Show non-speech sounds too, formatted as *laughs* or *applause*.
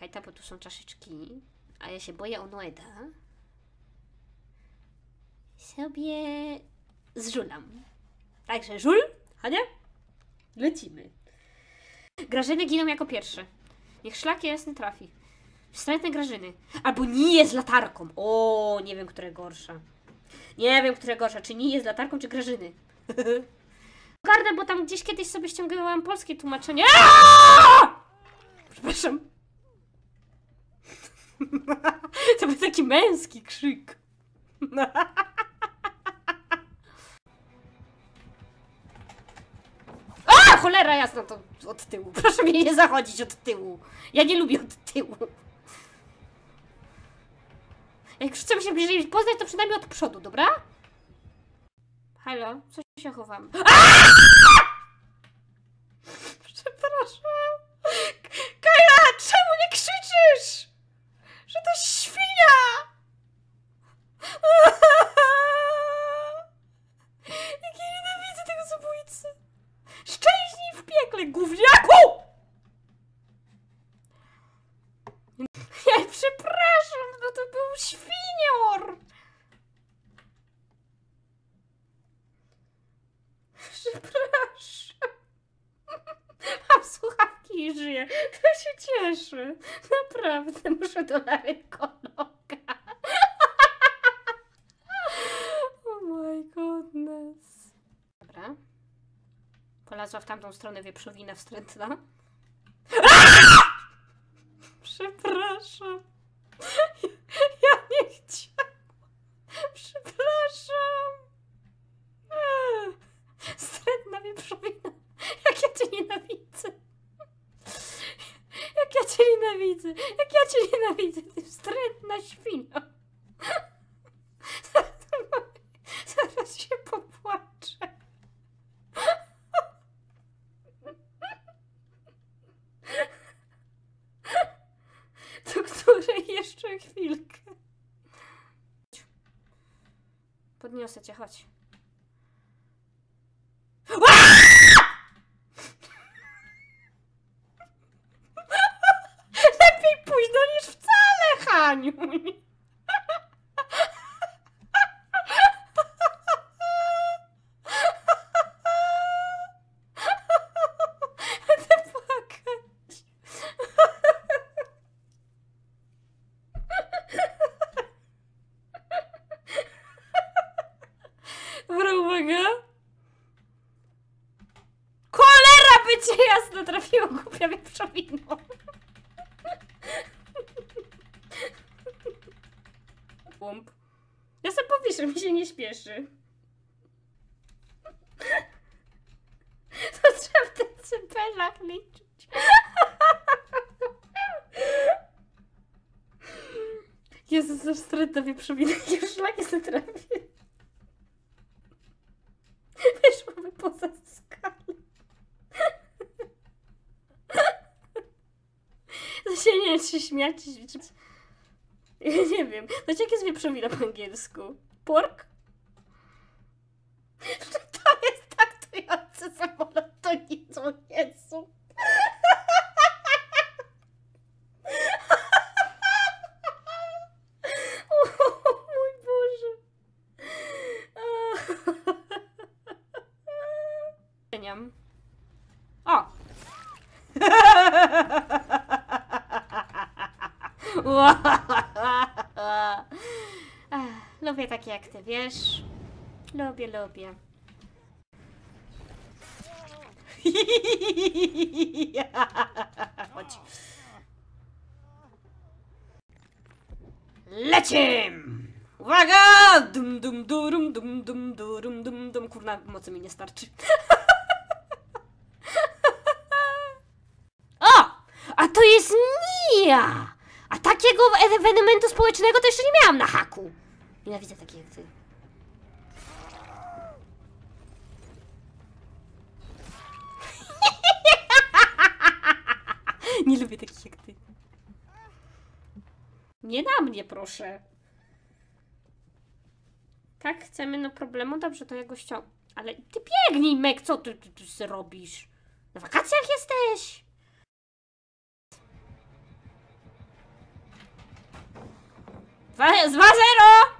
Czekaj, bo tu są czaszeczki. A ja się boję Onueda. Sobie zżulam. Także żul, Hania? Lecimy. Grażyny giną jako pierwsze. Niech szlak jasny trafi. Wstrętne Grażyny. Albo nie jest latarką. O, nie wiem, które gorsza. Nie wiem, które gorsza. Czy nie jest latarką, czy Grażyny. *laughs* Gardę, bo tam gdzieś kiedyś sobie ściągałam polskie tłumaczenie. Aaaa! Przepraszam. *laughs* To był taki męski krzyk. *laughs* A, cholera jasna, to od tyłu. *laughs* Proszę mnie nie zachodzić od tyłu. Ja nie lubię od tyłu. Jak chcemy się bliżej poznać, to przynajmniej od przodu, dobra? Halo, co się chowam? Przepraszam. Kaja, czemu nie krzyczysz? Że to świnia! Jak ja nienawidzę tego zabójcy. Szczęśliw w piekle, gówniaku! Ja przepraszam, no to był świnior! Przepraszam. Mam słuchawki i żyję. To się cieszy. Naprawdę, muszę do larykologa. Oh my goodness. Dobra. Polazła w tamtą stronę wieprzowina wstrętna. Przepraszam. Ja nie chciałam. Przepraszam. Eee, Wstrętna wieprzowina. Jak ja cię nienawidzę. Jak ja cię nienawidzę. Jak ja cię nienawidzę. Ty wstrętna świnio. *laughs* Zaraz się popłaczę. *laughs* Do której jeszcze chwilkę. Podniosę cię, chodź. Uwaga. Cholera by cię jasno trafiło, głupia wieprzowino. Łąb. Ja sobie powiszę, mi się nie śpieszy. To trzeba w tych cypelach liczyć. Jezus, za wstrętna wieprzowina. Już szlaki sobie trafię. Wyszłoby poza skalę. To się nie śmiać, czy... *laughs* Ja nie wiem. No jak jest wieprzowina po angielsku? Pork? *laughs* To jest taktujący samolot, to nic, o Jezu. *laughs* O mój Lubię takie jak ty, wiesz? Lubię, lubię. *laughs* Chodź. Lecim! Uwaga! Dum dum durum dum dum durum dum dum Kurna, mocy mi nie starczy. *laughs* o! A to jest Nia! A takiego ewenementu społecznego to jeszcze nie miałam na haku. Nienawidzę takich jak ty. *laughs* Nie lubię takich jak ty. Nie na mnie, proszę. Tak, chcemy, no problemu? Dobrze, to ja go ściąg... Ale ty biegnij, Mek, co ty, ty, ty robisz? Na wakacjach jesteś? Dwa- 2-0!